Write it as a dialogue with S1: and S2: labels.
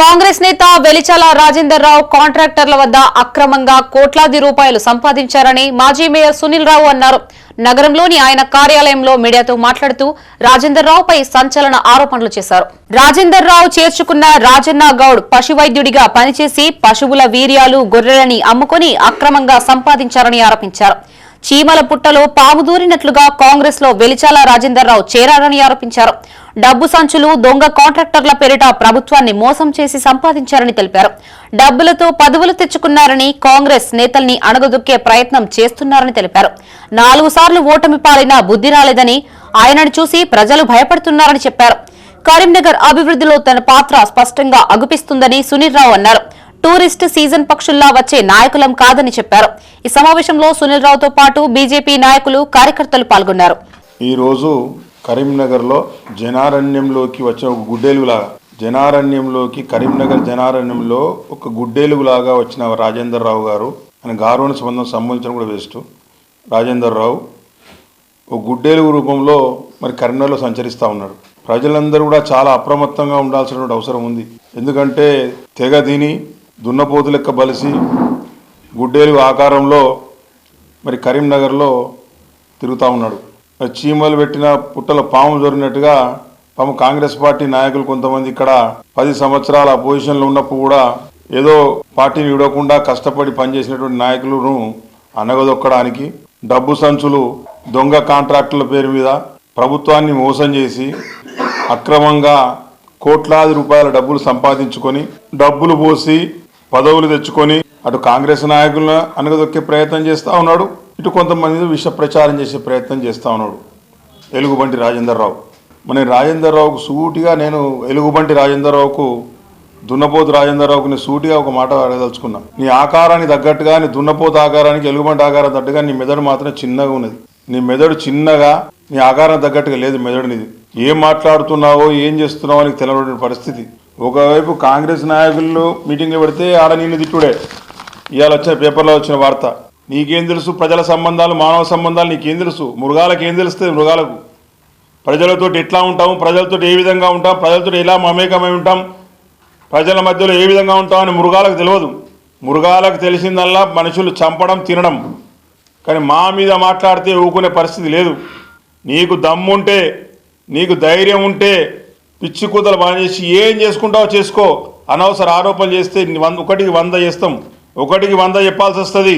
S1: కాంగ్రెస్ నేత వెలిచాల రాజేందర్ రావు కాంట్రాక్టర్ల వద్ద అక్రమంగా కోట్లాది రూపాయలు సంపాదించారని మాజీ మేయర్ సునీల్ రావు అన్నారు. నగరంలోని ఆయన కార్యాలయంలో మీడియాతో మాట్లాడుతూ రాజేందర్ రావుపై సంచలన ఆరోపణలు చేశారు. రాజేందర్ రావు చేర్చుకున్న రాజన్న గౌడ్ పశువైద్యుడిగా పనిచేసి పశువుల వీర్యాలు గొర్రెలని అమ్ముకొని అక్రమంగా సంపాదించారని ఆరోపించారు. చీమల పుట్టలో పాము దూరినట్లుగా కాంగ్రెస్లో వెలిచాల రాజేందర్ రావు చేరారని ఆరోపించారు. డబ్బు సంచులు దొంగ కాంట్రాక్టర్ల పేరిట ప్రభుత్వాన్ని మోసం చేసి సంపాదించారని తెలిపారు. డబ్బులతో పదవులు తెచ్చుకున్నారని కాంగ్రెస్ నేతల్ని అణగదొక్కే ప్రయత్నం చేస్తున్నారని తెలిపారు. నాలుగు సార్లు ఓటమి పాలిన బుద్ధి రాలేదని ఆయనను చూసి ప్రజలు భయపడుతున్నారని చెప్పారు. కరీంనగర్ అభివృద్ధిలో తన పాత్ర స్పష్టంగా అగుపిస్తుందని సునీల్ రావు అన్నారు. టూరిస్ట్ సీజన్ పక్షుల్లా వచ్చే నాయకులం కాదని చెప్పారు. ఈ సమావేశంలో సునీల్ రావుతో పాటు బీజేపీ నాయకులు కార్యకర్తలు పాల్గొన్నారు.
S2: ఈరోజు కరీంనగర్లో జనారణ్యంలోకి వచ్చిన ఒక గుడ్డేలుగులాగా జనారణ్యంలోకి కరీంనగర్ జనారణ్యంలో ఒక గుడ్డేలుగులాగా వచ్చిన రాజేందర్ రావు గారు ఆయన గారోని సంబంధం సంబంధించిన కూడా వేస్ట్. రాజేందర్ రావు ఒక గుడ్డేలుగు రూపంలో మరి కరీంనగర్లో సంచరిస్తూ ఉన్నాడు ప్రజలందరూ కూడా చాలా అప్రమత్తంగా ఉండాల్సినటువంటి అవసరం ఉంది. ఎందుకంటే తెగ దీని దున్నపోతు లెక్క బలిసి గుడ్డేలు ఆకారంలో మరి కరీంనగర్లో తిరుగుతూ ఉన్నాడు. మరి చీమలు పెట్టిన పుట్టల పాము జరిగినట్టుగా పాము కాంగ్రెస్ పార్టీ నాయకులు కొంతమంది ఇక్కడ పది సంవత్సరాల పొజిషన్లో ఉన్నప్పుడు కూడా ఏదో పార్టీని విడవకుండా కష్టపడి పనిచేసినటువంటి నాయకులను అనగదొక్కడానికి డబ్బు సంచులు దొంగ కాంట్రాక్టుల పేరు మీద ప్రభుత్వాన్ని మోసం చేసి అక్రమంగా కోట్లాది రూపాయల డబ్బులు సంపాదించుకొని డబ్బులు పోసి పదవులు తెచ్చుకొని అటు కాంగ్రెస్ నాయకులను అనగదొక్కే ప్రయత్నం చేస్తూ ఉన్నాడు. ఇటు కొంతమంది విష ప్రచారం చేసే ప్రయత్నం చేస్తూ ఉన్నాడు. ఎలుగుబంటి రాజేందర్ రావు మన రాజేందర్ రావుకు సూటిగా నేను ఎలుగుబంటి రాజేందర్ రావుకు దున్నపోతు రాజేందర్ రావుకు నేను సూటిగా ఒక మాట అడగదలుచుకున్నా. నీ ఆకారానికి తగ్గట్టుగా నీ దున్నపోతు ఆకారానికి ఎలుగుబంటి ఆకారం తగ్గట్టుగా నీ మెదడు మాత్రం చిన్నగా ఉన్నది. నీ మెదడు చిన్నగా నీ ఆకారం తగ్గట్టుగా లేదు మెదడు నీది ఏం మాట్లాడుతున్నావో ఏం చేస్తున్నావో నీకు తెలియని పరిస్థితి. ఒకవైపు కాంగ్రెస్ నాయకులు మీటింగ్లు పెడితే ఆడ నిన్ను తిట్టుడే. ఇవాళ వచ్చిన పేపర్లో వచ్చిన వార్త. నీకేం తెలుసు? ప్రజల సంబంధాలు మానవ సంబంధాలు నీకేం తెలుసు? మృగాలకు ఏం తెలుస్తుంది మృగాలకు? ప్రజలతో ఎట్లా ఉంటాము? ప్రజలతో ఏ విధంగా ఉంటాం? ప్రజలతో ఎలా మమేకమై ఉంటాం? ప్రజల మధ్యలో ఏ విధంగా ఉంటాం అని మృగాలకు తెలియదు. మృగాలకు తెలిసిందల్లా మనుషులు చంపడం తినడం. కానీ మా మీద మాట్లాడితే ఊకునే పరిస్థితి లేదు. నీకు దమ్ముంటే నీకు ధైర్యం ఉంటే పిచ్చి కూతలు మానేసి ఏం చేసుకుంటావో చేసుకో. అనవసర ఆరోపణలు చేస్తే వంద ఒకటికి వంద చేస్తాం. ఒకటికి వంద చెప్పాల్సి వస్తుంది.